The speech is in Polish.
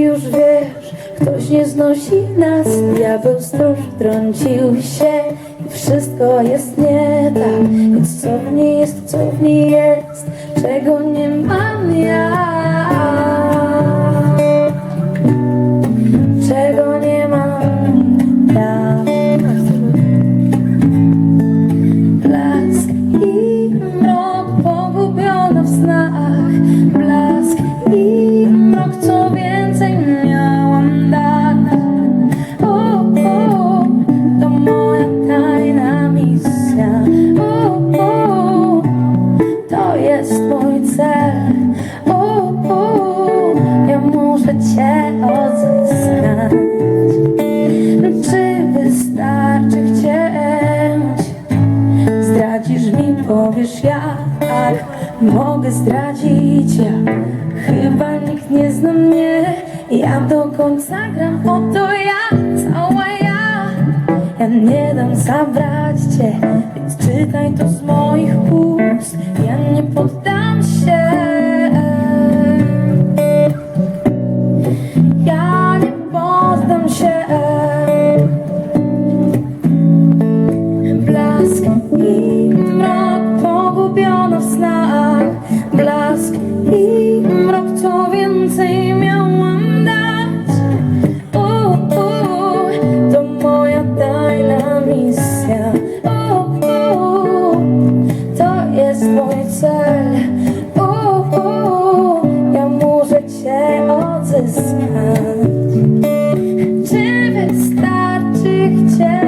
już wiesz Ktoś nie znosi nas. Diabeł stróż trącił się I wszystko jest nie tak. Więc co w niej jest, co w niej jest Czego nie mam ja mi, powiesz jak Mogę zdradzić? Ja Chyba nikt nie zna mnie. Ja do końca gram, oto ja Cała ja. Ja nie dam zabrać cię Więc czytaj to z moich ust. Ja nie poddam Cię